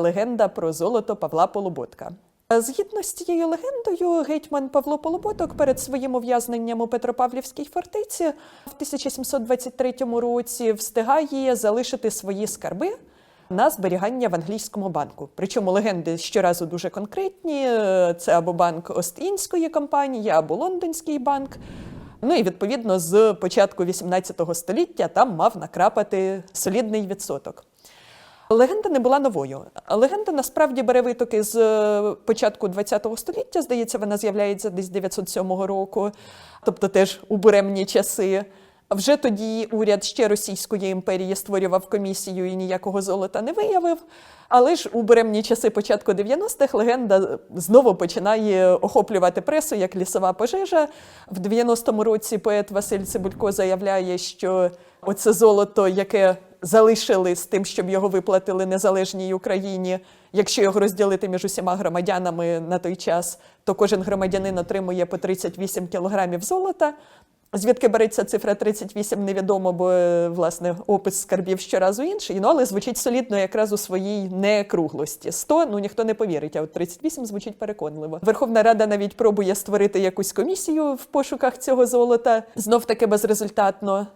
легенда про золото Павла Полуботка. Згідно з цією легендою, гетьман Павло Полуботок перед своїм ув'язненням у Петропавлівській фортеці в 1723 році встигає залишити свої скарби на зберігання в англійському банку. Причому легенди щоразу дуже конкретні: це або банк Ост-Індської компанії, або Лондонський банк. Ну і відповідно з початку 18 століття там мав накрапати солідний відсоток. Легенда не була новою. Легенда насправді бере витоки з е, початку ХХ століття. Здається, вона з'являється десь 907 року, тобто теж у буремні часи. Вже тоді уряд ще Російської імперії створював комісію і ніякого золота не виявив. Але ж у буремні часи початку 90-х легенда знову починає охоплювати пресу як лісова пожежа. В 90-му році поет Василь Цибулько заявляє, що оце золото, яке залишили з тим, щоб його виплатили незалежній Україні. Якщо його розділити між усіма громадянами на той час, то кожен громадянин отримує по 38 кілограмів золота. Звідки береться цифра 38, невідомо, бо е, власне опис скарбів щоразу інший. Ну але звучить солідно якраз у своїй некруглості. 100, ну ніхто не повірить, а от 38 звучить переконливо. Верховна Рада навіть пробує створити якусь комісію в пошуках цього золота, знов таки безрезультатно.